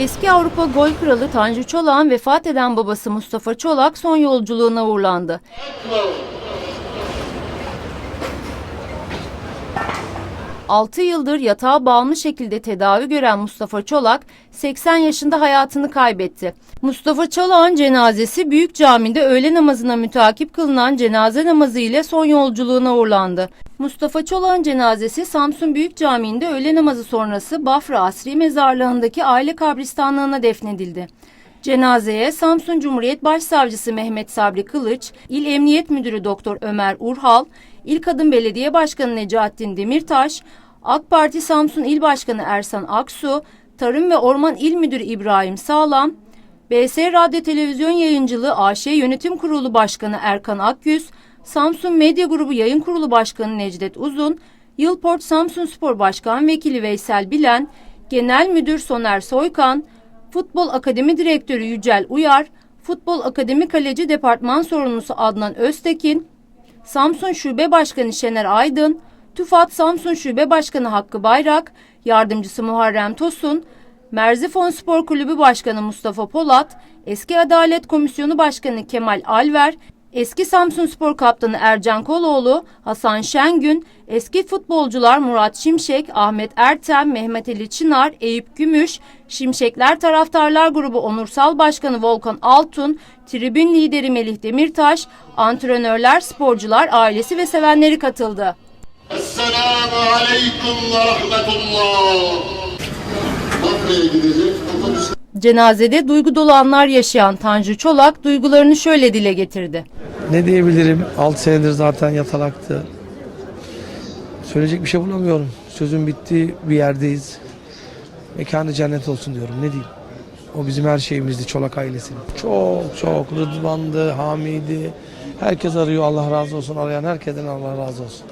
Eski Avrupa gol kralı Tanju Çolak'ın vefat eden babası Mustafa Çolak son yolculuğuna uğurlandı. Altı yıldır yatağa bağımlı şekilde tedavi gören Mustafa Çolak 80 yaşında hayatını kaybetti. Mustafa Çolak'ın cenazesi Büyük Cami'de öğle namazına mütakip kılınan cenaze namazı ile son yolculuğuna uğurlandı. Mustafa Çolak'ın cenazesi Samsun Büyük Camii'nde öğle namazı sonrası Bafra Asri Mezarlığı'ndaki aile kabristanlığına defnedildi. Cenazeye Samsun Cumhuriyet Başsavcısı Mehmet Sabri Kılıç, İl Emniyet Müdürü Doktor Ömer Urhal, İl Kadın Belediye Başkanı Necaettin Demirtaş, AK Parti Samsun İl Başkanı Ersan Aksu, Tarım ve Orman İl Müdürü İbrahim Sağlam, BS Radyo Televizyon Yayıncılığı AŞ Yönetim Kurulu Başkanı Erkan Akyüz, Samsun Medya Grubu Yayın Kurulu Başkanı Necdet Uzun, Yılport Samsun Spor Başkan Vekili Veysel Bilen, Genel Müdür Soner Soykan, Futbol Akademi Direktörü Yücel Uyar, Futbol Akademi Kaleci Departman Sorumlusu Adnan Öztekin, Samsun Şube Başkanı Şener Aydın, TÜFAD Samsun Şube Başkanı Hakkı Bayrak, Yardımcısı Muharrem Tosun, Merzifon Spor Kulübü Başkanı Mustafa Polat, Eski Adalet Komisyonu Başkanı Kemal Alver, Eski Samsun Spor Kaptanı Ercan Koloğlu, Hasan Şengün, eski futbolcular Murat Şimşek, Ahmet Ertem, Mehmet Ali Çınar, Eyüp Gümüş, Şimşekler Taraftarlar Grubu Onursal Başkanı Volkan Altun, tribün lideri Melih Demirtaş, antrenörler, sporcular, ailesi ve sevenleri katıldı. Esselamu Aleyküm ve Rahmetullah. Bafra'ya gidecek otobüs Cenazede duygu dolu anlar yaşayan Tanju Çolak duygularını şöyle dile getirdi. Ne diyebilirim? 6 senedir zaten yatalaktı. Söyleyecek bir şey bulamıyorum. Sözün bittiği bir yerdeyiz. Mekanı cennet olsun diyorum. Ne diyeyim? O bizim her şeyimizdi Çolak ailesinin. Çok çok Rıdvan'dı, Hamidi. Herkes arıyor Allah razı olsun. Arayan herkesten Allah razı olsun.